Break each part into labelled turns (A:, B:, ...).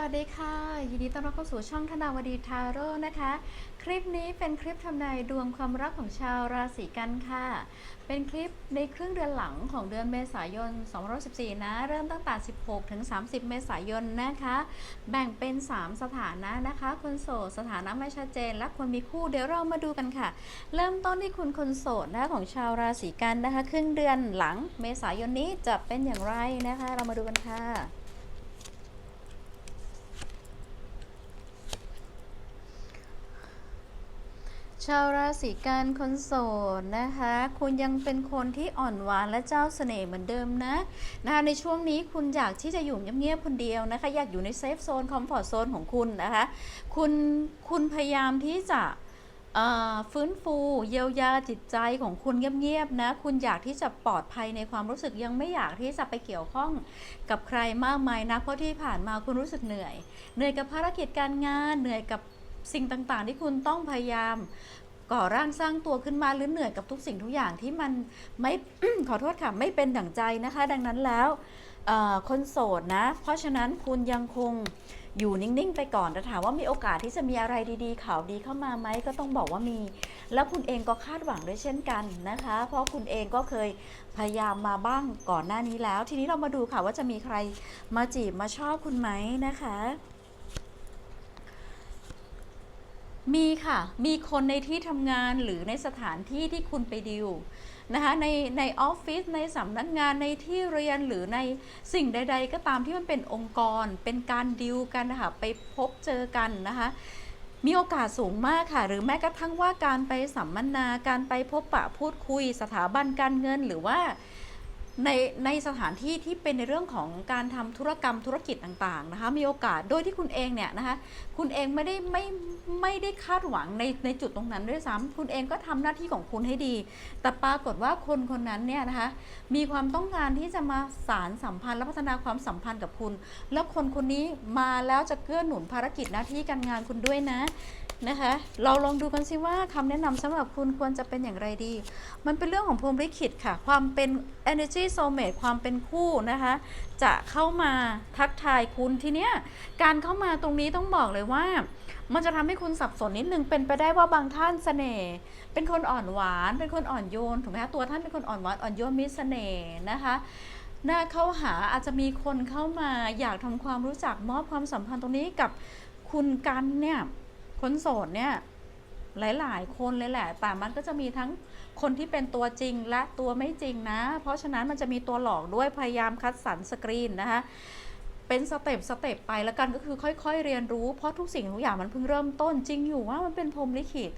A: วัสดีค่ะ ยินดีต้อนรับเข้าสู่ช่องธนาวดีทาโร่นะคะ คลิปนี้เป็นคลิปทำนายดวงความรักของชาวราศีกันค่ะ เป็นคลิปในครึ่งเดือนหลังของเดือนเมษายน2014นะ เริ่มตั้งแต่ 16 ถึง 30 เมษายนนะคะ แบ่งเป็น 3 สถานะนะคะ คนโสด สถานะไม่ชัดเจน และคนมีคู่ เดี๋ยวเรามาดูกันค่ะ เริ่มต้นที่คุณคนโสดนะคะของชาวราศีกันนะคะ ครึ่งเดือนหลังเมษายนนี้จะเป็นอย่างไรนะคะ เรามาดูกันค่ะ ชาวราศีกันคนโสดนะคะ คุณยังเป็นคนที่อ่อนหวานและเจ้าเสน่ห์เหมือนเดิมนะนะคะในช่วงนี้คุณอยากที่จะอยู่เงียบๆคนเดียวนะคะ อยากอยู่ในเซฟโซนคอมฟอร์ทโซนของคุณนะคะ คุณคุณพยายามที่จะฟื้นฟูเยียวยาจิตใจของคุณเงียบๆนะ คุณอยากที่จะปลอดภัยในความรู้สึกยังไม่อยากที่จะไปเกี่ยวข้องกับใครมากมายนะเพราะที่ผ่านมาคุณรู้สึกเหนื่อย เหนื่อยกับภารกิจการงานเหนื่อยกับ สิ่งต่างๆ ที่คุณต้องพยายามก่อร่างสร้างตัวขึ้นมาหรือเหนื่อยกับทุกสิ่งทุกอย่างที่มันไม่ ขอโทษค่ะไม่เป็นดั่งใจนะคะ ดังนั้นแล้วคนโสดนะ เพราะฉะนั้นคุณยังคงอยู่นิ่งๆ ไปก่อนแต่ถามว่ามีโอกาสที่จะมีอะไรดีๆข่าวดีเข้ามาไหมก็ต้องบอกว่ามี แล้วคุณเองก็คาดหวังด้วยเช่นกันนะคะ เพราะคุณเองก็เคยพยายามมาบ้างก่อนหน้านี้แล้ว ทีนี้เรามาดูค่ะว่าจะมีใครมาจีบมาชอบคุณไหมนะคะ มีค่ะ มีคนในที่ทำงานหรือในสถานที่ที่คุณไปดิวนะคะในในออฟฟิศในสำนักงานในที่เรียนหรือในสิ่งใด ๆ ก็ตามที่มันเป็นองค์กร เป็นการดิวกันนะคะไปพบเจอกันนะคะมีโอกาสสูงมากค่ะ หรือแม้กระทั่งว่าการไปสัมมนาการไปพบปะพูดคุยสถาบันการเงินหรือว่า ในในสถานที่ที่เป็นในเรื่องของการทำธุรกรรมธุรกิจต่างๆนะคะมีโอกาสโดยที่คุณเองเนี่ยนะคะคุณเองไม่ได้ไม่ไม่ได้คาดหวังในในจุดตรงนั้นด้วยซ้ำคุณเองก็ทำหน้าที่ของคุณให้ดี แต่ปรากฏว่าคนคนนั้นเนี่ยนะคะมีความต้องการที่จะมาสารสัมพันธ์และพัฒนาความสัมพันธ์กับคุณ แล้วคนคนนี้มาแล้วจะเกื้อหนุนภารกิจหน้าที่การงานคุณด้วยนะนะคะ เราลองดูกันสิว่าคำแนะนำสำหรับคุณควรจะเป็นอย่างไรดี มันเป็นเรื่องของพรมลิขิตค่ะ ความเป็น energy soulmate ความเป็นคู่นะคะ จะเข้ามาทักทายคุณทีเนี้ยการเข้ามาตรงนี้ต้องบอกเลยว่า มันจะทำให้คุณสับสนนิดนึงเป็นไปได้ว่าบางท่านเสน่ห์เป็นคนอ่อนหวาน เป็นคนอ่อนโยนถูกไหมคะตัวท่านเป็นคนอ่อนหวานอ่อนโยนมีเสน่ห์นะคะหน้าเข้าหาอาจจะมีคนเข้ามาอยากทำความรู้จักมอบความสัมพันธ์ตรงนี้กับคุณกันเนี่ยคนโสดเนี่ย หลาย ๆ คนเลยแหละ แต่มันก็จะมีทั้งคนที่เป็นตัวจริงและตัวไม่จริงนะ เพราะฉะนั้นมันจะมีตัวหลอกด้วยพยายามคัดสรรสกรีนนะคะเป็นสเต็ปสเต็ปไปแล้วกันก็คือค่อย ๆ เรียนรู้เพราะทุกสิ่งทุกอย่างมันเพิ่งเริ่มต้นจริงอยู่ว่ามันเป็นพรมลิขิต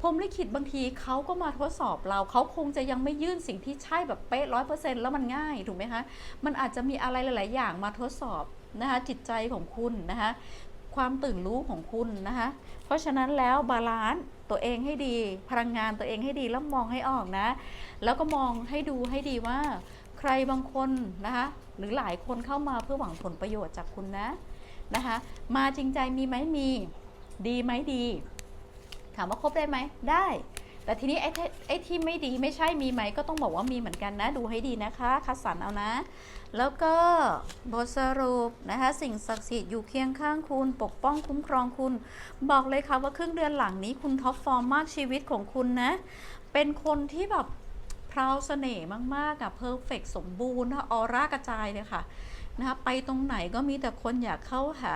A: พรมลิขิตบางทีเขาก็มาทดสอบเราเขาคงจะยังไม่ยื่นสิ่งที่ใช่แบบเป๊ะร้อยเปอร์เซ็นต์แล้วมันง่ายถูกไหมคะมันอาจจะมีอะไรหลาย ๆ อย่างมาทดสอบนะคะจิตใจของคุณนะคะ ความตื่นรู้ของคุณนะคะ เพราะฉะนั้นแล้วบาลานซ์ตัวเองให้ดี พลังงานตัวเองให้ดีแล้วมองให้ออกนะ แล้วก็มองให้ดูให้ดีว่า ใครบางคนนะคะหรือหลายคนเข้ามาเพื่อหวังผลประโยชน์จากคุณนะนะคะ มาจริงใจมีไหมมี ดีไหมดี ถามว่าครบได้ไหมได้ แต่ทีนี้ไอ้ที่ไอ้ที่ไม่ดีไม่ใช่มีไหมก็ต้องบอกว่ามีเหมือนกันนะ ดูให้ดีนะคะ คัดสรรเอานะ แล้วก็บทสรุปนะคะ สิ่งศักดิ์สิทธิ์อยู่เคียงข้างคุณ ปกป้องคุ้มครองคุณ บอกเลยค่ะว่าครึ่งเดือนหลังนี้คุณท็อปฟอร์มมากชีวิตของคุณนะ เป็นคนที่แบบพราวเสน่ห์มากๆอะเพอร์เฟกสมบูรณ์ออร่ากระจายเลยค่ะ นะคะไปตรงไหนก็มีแต่คนอยากเข้าหา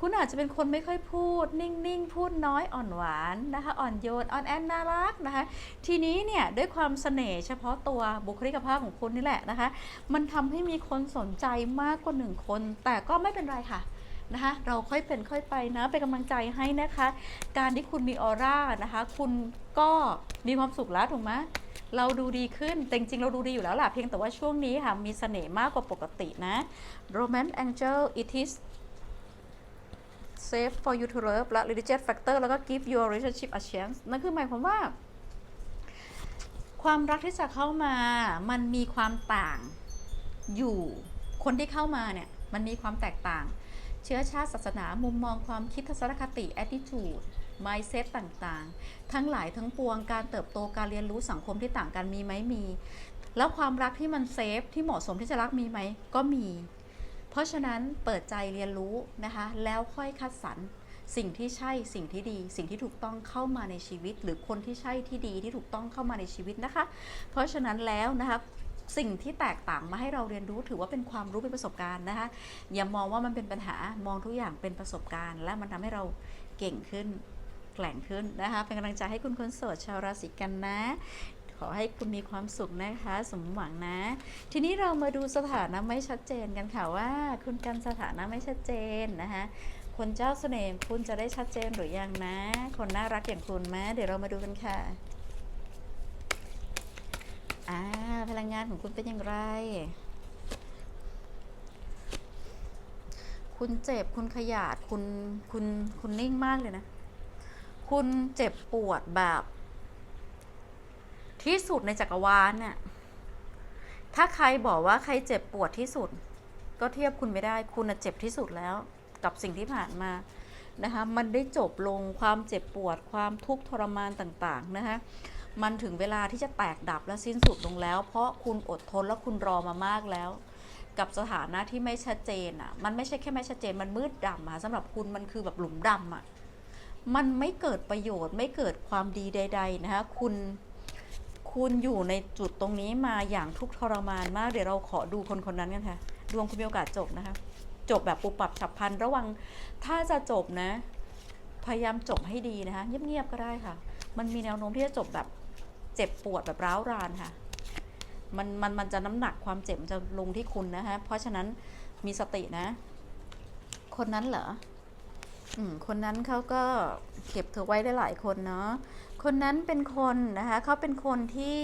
A: คุณอาจจะเป็นคนไม่ค่อยพูด นิ่งๆ พูดน้อยอ่อนหวานนะคะอ่อนโยนอ่อนแอนน่ารักนะคะ ทีนี้เนี่ยด้วยความเสน่ห์เฉพาะตัวบุคลิกภาพของคุณนี่แหละนะคะ มันทำให้มีคนสนใจมากกว่าหนึ่งคน แต่ก็ไม่เป็นไรค่ะนะคะเราค่อยเป็นค่อยไปนะเป็นกำลังใจให้นะคะ การที่คุณมีออร่านะคะ คุณก็มีความสุขแล้วถูกไหม เราดูดีขึ้น แต่จริงๆ เราดูดีอยู่แล้วล่ะ เพียงแต่ว่าช่วงนี้ค่ะ มีเสน่ห์มากกว่าปกตินะ Romance Angel it is safe for you to love และ religious factor แล้วก็ give your relationship a chance นั่นคือหมายความว่า ความรักที่จะเข้ามา มันมีความต่างอยู่ คนที่เข้ามาเนี่ย มันมีความแตกต่าง เชื้อชาติศาสนา มุมมองความคิดทัศนคติ attitude mindset ต่างๆ ทั้งหลายทั้งปวงการเติบโตการเรียนรู้สังคมที่ต่างกันมีไหมมี แล้วความรักที่มันเซฟที่เหมาะสมที่จะรักมีไหมก็มี เพราะฉะนั้นเปิดใจเรียนรู้นะคะแล้วค่อยคัดสรรสิ่งที่ใช่สิ่งที่ดี สิ่งที่ถูกต้องเข้ามาในชีวิต หรือคนที่ใช่ที่ดีที่ถูกต้องเข้ามาในชีวิตนะคะ เพราะฉะนั้นแล้วนะคะสิ่งที่แตกต่างมาให้เราเรียนรู้ถือว่าเป็นความรู้เป็นประสบการณ์นะคะอย่ามองว่ามันเป็นปัญหามองทุกอย่างเป็นประสบการณ์ และมันทำให้เราเก่งขึ้น แกล่งขึ้นนะคะ เป็นกำลังใจให้คุณคนโสดชาวราศีกันนะ ขอให้คุณมีความสุขนะคะ สมหวังนะ ทีนี้เรามาดูสถานะไม่ชัดเจนกันค่ะว่า คุณกันสถานะไม่ชัดเจนนะคะคนเจ้าเสน่ห์คุณจะได้ชัดเจนหรือยังนะ คนน่ารักอย่างคุณไหมเดี๋ยวเรามาดูกันค่ะอ่าพลังงานของคุณเป็นอย่างไร คุณเจ็บคุณขยาดคุณคุณคุณนิ่งมากเลยนะ คุณเจ็บปวดแบบ ที่สุดในจักรวาลเนี่ยถ้าใครบอกว่าใครเจ็บปวดที่สุด ก็เทียบคุณไม่ได้คุณเจ็บที่สุดแล้ว กับสิ่งที่ผ่านมานะคะมันได้จบลงความเจ็บปวดความทุกข์ทรมานต่างๆนะคะมันถึงเวลาที่จะแตกดับและสิ้นสุดลงแล้ว เพราะคุณอดทนและคุณรอมามากแล้ว กับสถานะที่ไม่ชัดเจนอะมันไม่ใช่แค่ไม่ชัดเจนมันมืดดำอะสำหรับคุณมันคือแบบหลุมดำอะ มันไม่เกิดประโยชน์ไม่เกิดความดีใด ๆ นะคะคุณคุณอยู่ในจุดตรงนี้มาอย่างทุกทรมานมาก เดี๋ยวเราขอดูคนคนนั้นกันค่ะ ดวงคุณมีโอกาสจบนะคะ จบแบบปุบปับฉับพลันระวัง ถ้าจะจบนะ พยายามจบให้ดีนะคะ เงียบๆก็ได้ค่ะ มันมีแนวโน้มที่จะจบแบบเจ็บปวดแบบร้าวรานค่ะ มันมันมันจะน้ำหนักความเจ็บมันจะลงที่คุณนะคะ เพราะฉะนั้นมีสตินะ คนนั้นเหรอ คนนั้นเขาก็เก็บเธอไว้ได้หลายคนเนาะ คนนั้นเป็นคนนะคะเขาเป็นคนที่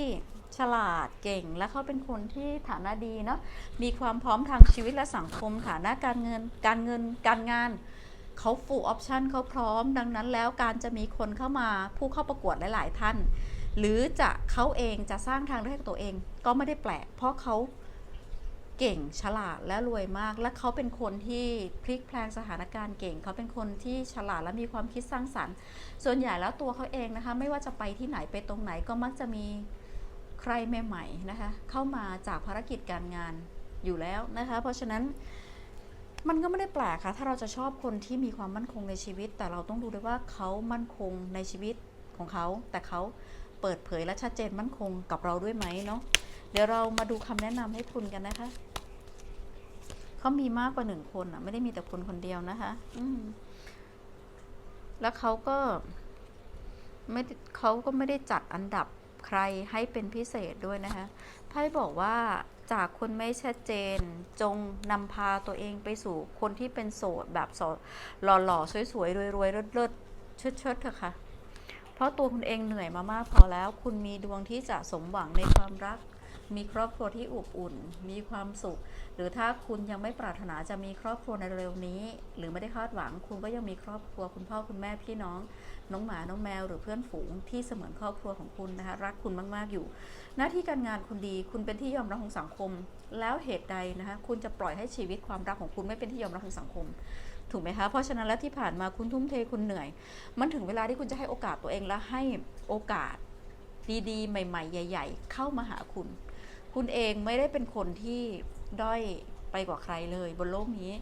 A: ฉลาดเก่งและเขาเป็นคนที่ฐานะดีเนาะ มีความพร้อมทางชีวิตและสังคมฐานะการเงินการเงินการงานเขาฟูลออปชันเขาพร้อม ดังนั้นแล้วการจะมีคนเข้ามาผู้เข้าประกวดหลาย ๆ ท่าน หรือจะเขาเองจะสร้างทางเลือกตัวเองก็ไม่ได้แปลก เพราะเขา เก่งฉลาดและรวยมาก และเขาเป็นคนที่พลิกแพลงสถานการณ์เก่ง เขาเป็นคนที่ฉลาดและมีความคิดสร้างสรรค์ ส่วนใหญ่แล้วตัวเขาเองนะคะ ไม่ว่าจะไปที่ไหนไปตรงไหนก็มักจะมีใครใหม่ๆนะคะ เข้ามาจากภารกิจการงานอยู่แล้วนะคะ เพราะฉะนั้นมันก็ไม่ได้แปลกค่ะ ถ้าเราจะชอบคนที่มีความมั่นคงในชีวิต แต่เราต้องดูด้วยว่าเขามั่นคงในชีวิตของเขา แต่เขาเปิดเผยและชัดเจนมั่นคงกับเราด้วยไหมเนาะเดี๋ยวเรามาดูคำแนะนำให้คุณกันนะคะ เขามีมากกว่าหนึ่งคนอะ ไม่ได้มีแต่คนคนเดียวนะคะ อืมแล้วเขาก็ไม่เขาก็ไม่ได้จัดอันดับใครให้เป็นพิเศษด้วยนะคะไพ่บอกว่าจากคนไม่ชัดเจน จงนำพาตัวเองไปสู่คนที่เป็นโสดแบบโสหล่อๆ สวยๆ รวยๆ เลิศๆเชิดๆเถอะค่ะ เพราะตัวคุณเองเหนื่อยมามากพอแล้ว คุณมีดวงที่จะสมหวังในความรัก มีครอบครัวที่อบอุ่น มีความสุข หรือถ้าคุณยังไม่ปรารถนาจะมีครอบครัวในเร็วนี้ หรือไม่ได้คาดหวัง คุณก็ยังมีครอบครัวคุณพ่อคุณแม่พี่น้อง น้องหมาน้องแมว หรือเพื่อนฝูงที่เสมือนครอบครัวของคุณนะคะรักคุณมาก ๆอยู่ หน้าที่การงานคุณดี คุณเป็นที่ยอมรับของสังคม แล้วเหตุใดนะคะคุณจะปล่อยให้ชีวิตความรักของคุณไม่เป็นที่ยอมรับของสังคมถูกไหมคะ เพราะฉะนั้นแล้วที่ผ่านมาคุณทุ่มเทคุณเหนื่อย มันถึงเวลาที่คุณจะให้โอกาสตัวเองและให้โอกาสดีๆ ใหม่ ๆ ใหญ่ ๆ เข้ามาหาคุณ คุณเองไม่ได้เป็นคนที่ด้อยไปกว่าใครเลย บนโลกนี้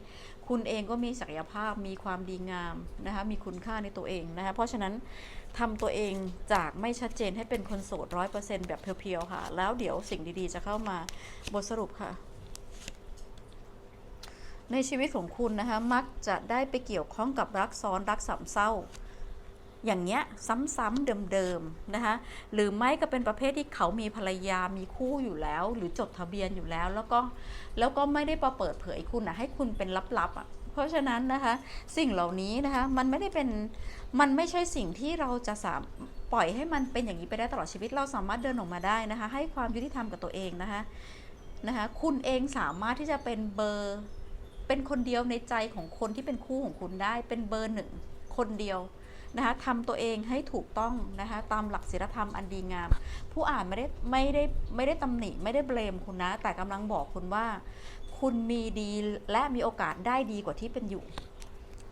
A: คุณเองก็มีศักยภาพมีความดีงามนะคะมีคุณค่าในตัวเองนะคะเพราะฉะนั้นทำตัวเองจากไม่ชัดเจนให้เป็นคนโสดร้อยเปอร์เซ็นแบบเพียวๆค่ะ แล้วเดี๋ยวสิ่งดีๆ จะเข้ามาบทสรุปค่ะ ในชีวิตของคุณนะคะมักจะได้ไปเกี่ยวข้องกับรักซ้อนรักสามเศร้า อย่างเงี้ยซ้ำๆเดิมๆนะคะหรือไม่ก็เป็นประเภทที่เขามีภรรยามีคู่อยู่แล้ว หรือจดทะเบียนอยู่แล้ว แล้วก็แล้วก็ไม่ได้มาเปิดเผยคุณนะให้คุณเป็นลับๆอะเพราะฉะนั้นนะคะสิ่งเหล่านี้นะคะมันไม่ได้เป็นมันไม่ใช่สิ่งที่เราจะสามปล่อยให้มันเป็นอย่างนี้ไปได้ตลอดชีวิตเราสามารถเดินออกมาได้นะคะ ให้ความยุติธรรมกับตัวเองนะคะนะคะคุณเองสามารถที่จะเป็นเบอร์ เป็นคนเดียวในใจของคนที่เป็นคู่ของคุณได้ เป็นเบอร์หนึ่งคนเดียว นะคะทำตัวเองให้ถูกต้องนะคะตามหลักศีลธรรมอันดีงาม ผู้อ่านไม่ได้ไม่ได้ไม่ได้ตำหนิไม่ได้เบลมคุณนะ แต่กำลังบอกคุณว่า คุณมีดีและมีโอกาสได้ดีกว่าที่เป็นอยู่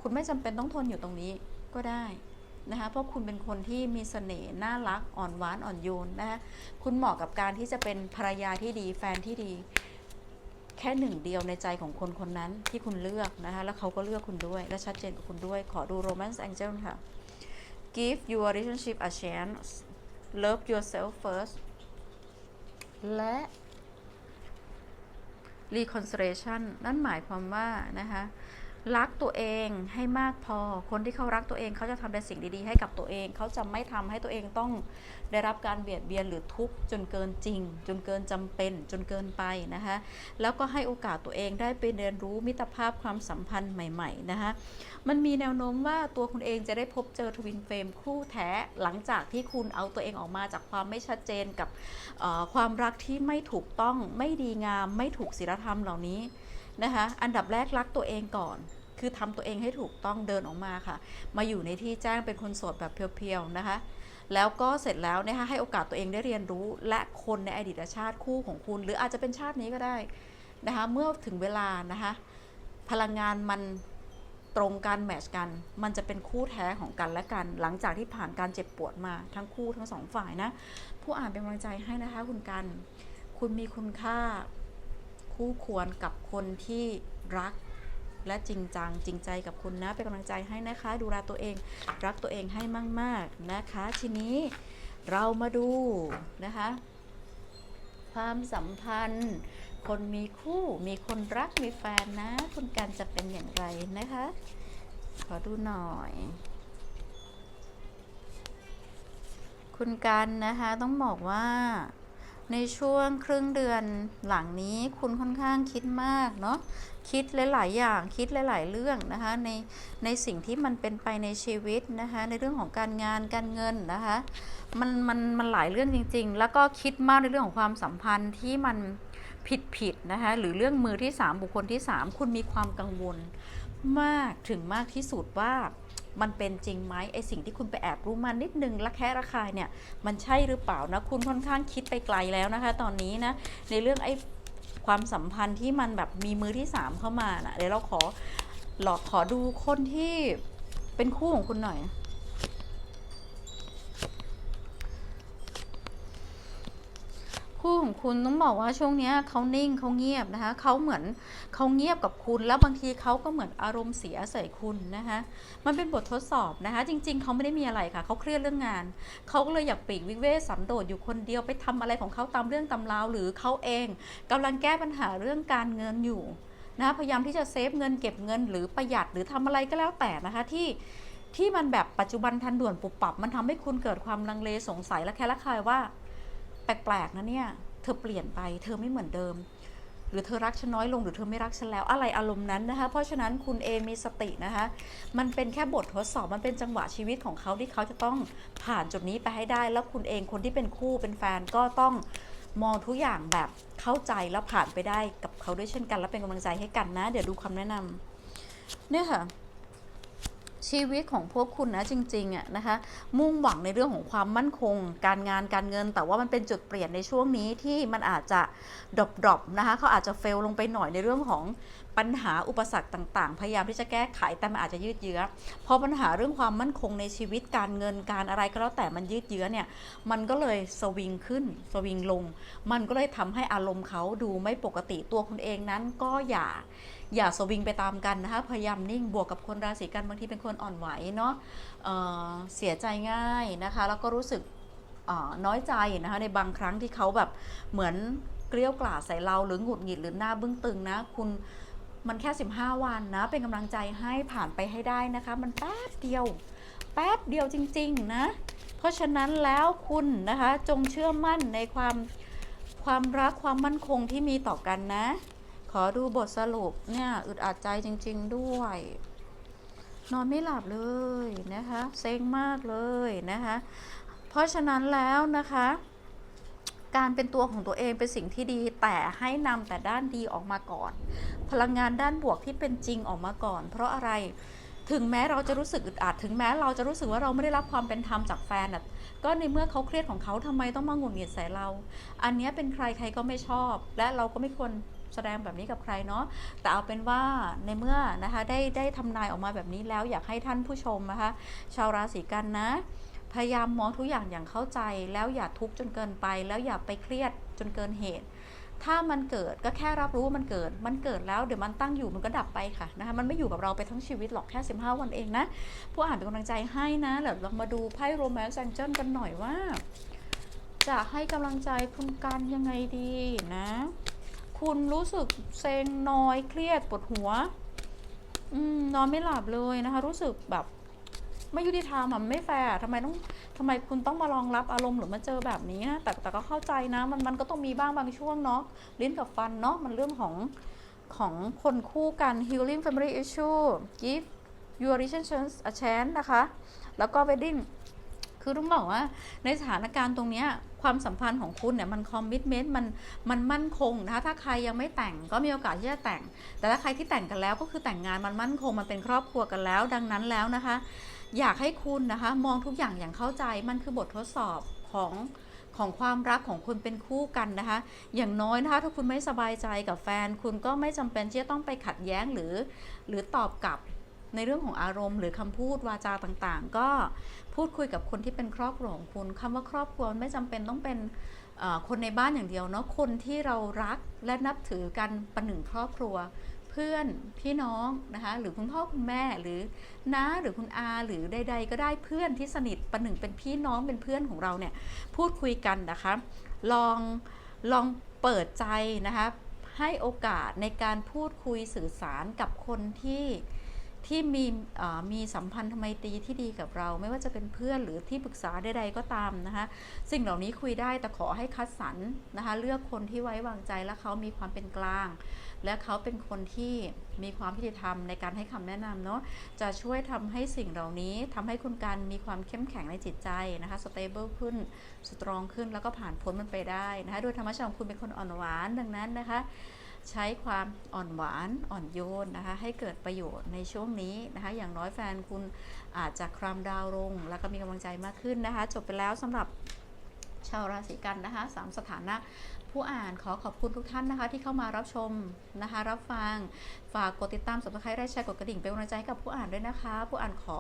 A: คุณไม่จำเป็นต้องทนอยู่ตรงนี้ก็ได้นะคะเพราะคุณเป็นคนที่มีเสน่ห์น่ารักอ่อนหวานอ่อนโยนนะคะคุณเหมาะกับการที่จะเป็นภรรยาที่ดีแฟนที่ดี แค่หนึ่งเดียวในใจของคนคนนั้นที่คุณเลือกนะคะแล้วเขาก็เลือกคุณด้วยและชัดเจนกับคุณด้วยขอดู romance angel ค่ะ give your relationship a chance love yourself first และ reconciliation นั่นหมายความว่านะคะ รักตัวเองให้มากพอ คนที่เขารักตัวเองเขาจะทำแต่สิ่งดีๆ ให้กับตัวเอง เขาจะไม่ทำให้ตัวเองต้องได้รับการเบียดเบียนหรือทุกข์จนเกินจริง จนเกินจำเป็น จนเกินไปนะคะ แล้วก็ให้โอกาสตัวเองได้ไปเรียนรู้มิตรภาพความสัมพันธ์ใหม่ ๆ นะคะ มันมีแนวโน้มว่าตัวคุณเองจะได้พบเจอทวินเฟรมคู่แท้หลังจากที่คุณเอาตัวเองออกมาจากความไม่ชัดเจนกับความรักที่ไม่ถูกต้อง ไม่ดีงาม ไม่ถูกศีลธรรมเหล่านี้นะคะ อันดับแรกรักตัวเองก่อน คือทำตัวเองให้ถูกต้องเดินออกมาค่ะ มาอยู่ในที่แจ้งเป็นคนโสดแบบเพียวๆนะคะ แล้วก็เสร็จแล้วนะคะให้โอกาสตัวเองได้เรียนรู้ และคนในอดีตชาติคู่ของคุณ หรืออาจจะเป็นชาตินี้ก็ได้นะคะเมื่อถึงเวลานะคะพลังงานมันตรงกันแมชกัน มันจะเป็นคู่แท้ของกันและกัน หลังจากที่ผ่านการเจ็บปวดมาทั้งคู่ทั้งสองฝ่ายนะ ผู้อ่านเป็นกำลังใจให้นะคะคุณกัน คุณมีคุณค่าคู่ควรกับคนที่รัก และจริงจังจริงใจกับคุณนะเป็นกำลังใจให้นะคะ ดูแลตัวเอง รักตัวเองให้มากๆนะคะ ทีนี้เรามาดูนะคะ ความสัมพันธ์ คนมีคู่มีคนรักมีแฟนนะ คุณกันจะเป็นอย่างไรนะคะ ขอดูหน่อยคุณกันนะคะต้องบอกว่า ในช่วงครึ่งเดือนหลังนี้คุณค่อนข้างคิดมากเนาะคิดหลาย ๆ อย่างคิดหลาย ๆ เรื่องนะคะในในสิ่งที่มันเป็นไปในชีวิตนะคะในเรื่องของการงานการเงินนะคะมันมันมันหลายเรื่องจริง ๆ แล้วก็คิดมากในเรื่องของความสัมพันธ์ที่มันผิดผิดนะคะหรือเรื่องมือที่ 3 บุคคลที่ 3 คุณมีความกังวลมากถึงมากที่สุดว่า มันเป็นจริงไหมไอสิ่งที่คุณไปแอบรู้มานิดนึงละแคะระคายเนี่ยมันใช่หรือเปล่านะคุณค่อนข้างคิดไปไกลแล้วนะคะ ตอนนี้นะในเรื่องไอความสัมพันธ์ที่มันแบบมีมือที่สามเข้ามานะเดี๋ยวเราขอหลอกขอดูคนที่เป็นคู่ของคุณหน่อย คู่ของคุณต้องบอกว่าช่วงนี้เขานิ่งเขาเงียบนะคะเขาเหมือนเขาเงียบกับคุณ แล้วบางทีเขาก็เหมือนอารมณ์เสียใส่คุณนะคะมันเป็นบททดสอบนะคะ จริง ๆเขาไม่ได้มีอะไรค่ะเขาเครียดเรื่องงานเขาก็เลยอยากปีกวิเวกสันโดษอยู่คนเดียวไปทำอะไรของเขาตามเรื่องตำราวหรือเขาเองกำลังแก้ปัญหาเรื่องการเงินอยู่นะพยายามที่จะเซฟเงินเก็บเงินหรือประหยัดหรือทำอะไรก็แล้วแต่นะคะที่ที่มันแบบปัจจุบันทันด่วนปุบปับ มันทำให้คุณเกิดความลังเลสงสัยและแค่ละคายว่า แปลกๆนะเนี่ย เธอเปลี่ยนไป เธอไม่เหมือนเดิม หรือเธอรักฉันน้อยลงหรือเธอไม่รักฉันแล้วอะไรอารมณ์นั้นนะคะ เพราะฉะนั้นคุณเองมีสตินะคะ มันเป็นแค่บททดสอบมันเป็นจังหวะชีวิตของเขาที่เขาจะต้องผ่านจุดนี้ไปให้ได้ แล้วคุณเองคนที่เป็นคู่เป็นแฟนก็ต้องมองทุกอย่างแบบเข้าใจแล้วผ่านไปได้กับเขาด้วยเช่นกัน และเป็นกำลังใจให้กันนะ เดี๋ยวดูคำแนะนำเนี่ยค่ะ ชีวิตของพวกคุณนะจริงๆอะนะคะ มุ่งหวังในเรื่องของความมั่นคง การงานการเงิน แต่ว่ามันเป็นจุดเปลี่ยนในช่วงนี้ที่มันอาจจะดรอปๆนะคะเขาอาจจะเฟลลงไปหน่อยในเรื่องของ ปัญหาอุปสรรคต่างๆ พยายามที่จะแก้ไขแต่มันอาจจะยืดเยื้อพอปัญหาเรื่องความมั่นคงในชีวิตการเงินการอะไรก็แล้วแต่มันยืดเยื้อเนี่ยมันก็เลยสวิงขึ้นสวิงลง มันก็เลยทำให้อารมณ์เขาดูไม่ปกติตัวคุณเองนั้นก็อย่าอย่าสวิงไปตามกันนะคะพยายามนิ่งบวกกับคนราศีกันบางทีเป็นคนอ่อนไหวเนาะเเสียใจง่ายนะคะ แล้วก็รู้สึกน้อยใจนะคะในบางครั้งที่เขาแบบเหมือนเกลี้ยวกล่อใส่เราหรือหงุดหงิดหรือหน้าบึ้งตึงนะคุณ มันแค่ 15 วันนะ เป็นกำลังใจให้ผ่านไปให้ได้นะคะ มันแป๊บเดียว แป๊บเดียวจริง ๆ นะ เพราะฉะนั้นแล้วคุณนะคะ จงเชื่อมั่นในความความรักความมั่นคงที่มีต่อกันนะ ขอดูบทสรุปเนี่ยอึดอัดใจจริง ๆ ด้วย นอนไม่หลับเลยนะคะ เซ็งมากเลยนะคะ เพราะฉะนั้นแล้วนะคะ การเป็นตัวของตัวเองเป็นสิ่งที่ดี แต่ให้นำแต่ด้านดีออกมาก่อน พลังงานด้านบวกที่เป็นจริงออกมาก่อน เพราะอะไรถึงแม้เราจะรู้สึกอึดอัดถึงแม้เราจะรู้สึกว่าเราไม่ได้รับความเป็นธรรมจากแฟนน่ะก็ในเมื่อเขาเครียดของเขาทำไมต้องมาหงุดหงิดใส่เรา อันนี้เป็นใครใครก็ไม่ชอบ และเราก็ไม่ควรแสดงแบบนี้กับใครเนาะแต่เอาเป็นว่าในเมื่อนะคะได้ได้ทำนายออกมาแบบนี้แล้วอยากให้ท่านผู้ชมนะคะ ชาวราศีกันนะ พยายามมองทุกอย่างอย่างเข้าใจ แล้วอย่าทุกข์จนเกินไป แล้วอย่าไปเครียดจนเกินเหตุ ถ้ามันเกิดก็แค่รับรู้ว่ามันเกิด มันเกิดแล้วเดี๋ยวมันตั้งอยู่มันก็ดับไปค่ะนะคะมันไม่อยู่กับเราไปทั้งชีวิตหรอกแค่ 15 วันเองนะผู้อ่านเป็นกำลังใจให้นะเดี๋ยวเรามาดูไพ่โรแมนต์แองเจิลกันหน่อยว่า จะให้กำลังใจคุณกันยังไงดีนะ คุณรู้สึกเซ็งนอยเครียดปวดหัวอืมนอนไม่หลับเลยนะคะ รู้สึกแบบ ไม่ยุติธรรมอะไม่แฟร์ทำไมต้องทำไมคุณต้องมารองรับอารมณ์หรือมาเจอแบบนี้นะแต่แต่ก็เข้าใจนะ มันมันก็ต้องมีบ้างบางช่วงเนาะลิ้นกับฟันเนาะมันเรื่องของของคนคู่กัน healing family issue give your relationship a chance นะคะ แล้วก็ wedding คือต้องบอกว่าในสถานการณ์ตรงนี้ความสัมพันธ์ของคุณเนี่ยมันคอมมิชเมนต์มันมันมั่นคงนะคะถ้าใครยังไม่แต่งก็มีโอกาสที่จะแต่ง แต่ถ้าใครที่แต่งกันแล้วก็คือแต่งงานมันมั่นคงมันเป็นครอบครัวกันแล้ว ดังนั้นแล้วนะคะ อยากให้คุณนะคะ มองทุกอย่างอย่างเข้าใจมันคือบททดสอบของของความรักของคุณเป็นคู่กันนะคะ อย่างน้อยนะคะถ้าคุณไม่สบายใจกับแฟน คุณก็ไม่จำเป็นที่จะต้องไปขัดแย้งหรือ หรือตอบกลับในเรื่องของอารมณ์หรือคำพูดวาจาต่างๆ ก็พูดคุยกับคนที่เป็นครอบครัวของคุณคำว่าครอบครัวไม่จำเป็นต้องเป็นคนในบ้านอย่างเดียวเนาะคนที่เรารักและนับถือกันประหนึ่งครอบครัว เพื่อนพี่น้องนะคะหรือคุณพ่อคุณแม่หรือน้าหรือคุณอาหรือใด ๆ ก็ได้เพื่อนที่สนิทประหนึ่งเป็นพี่น้องเป็นเพื่อนของเราเนี่ยพูดคุยกันนะคะ ลองลองเปิดใจนะคะให้โอกาสในการพูดคุยสื่อสารกับคนที่ ที่มีมีสัมพันธไมตรีที่ดีกับเรา ไม่ว่าจะเป็นเพื่อนหรือที่ปรึกษาใดๆก็ตามนะคะสิ่งเหล่านี้คุยได้แต่ขอให้คัดสรรนะคะเลือกคนที่ไว้วางใจและเขามีความเป็นกลาง และเขาเป็นคนที่มีความยุติธรรมในการให้คำแนะนำเนาะจะช่วยทำให้สิ่งเหล่านี้ทำให้คุณการมีความเข้มแข็งในจิตใจนะคะสเตเบิลขึ้นสตรองขึ้นแล้วก็ผ่านพ้นมันไปได้นะคะโดยธรรมชาติของคุณเป็นคนอ่อนหวานดังนั้นนะคะ ใช้ความอ่อนหวานอ่อนโยนนะคะให้เกิดประโยชน์ในช่วงนี้นะคะอย่างน้อยแฟนคุณอาจจะคลามดาวลง แล้วก็มีกำลังใจมากขึ้นนะคะ จบไปแล้วสำหรับชาวราศีกันนะคะสามสถานะผู้อ่านขอขอบคุณทุกท่านนะคะ ที่เข้ามารับชมนะคะ รับฟังฝากกดติดตามสับสไครต์ได้แชร์กดกระดิ่งเป็นกำลังใจให้กับผู้อ่านด้วยนะคะ ผู้อ่านขอ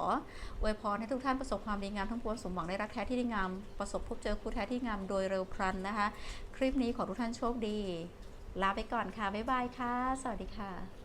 A: อวยพรให้ทุกท่านประสบความดีงามทั้งปวงสมหวังได้รักแท้ที่ดีงามประสบพบเจอคู่แท้ที่งามโดยเร็วพลันนะคะ คลิปนี้ขอทุกท่านโชคดี ลาไปก่อนค่ะ บ๊ายบายค่ะ สวัสดีค่ะ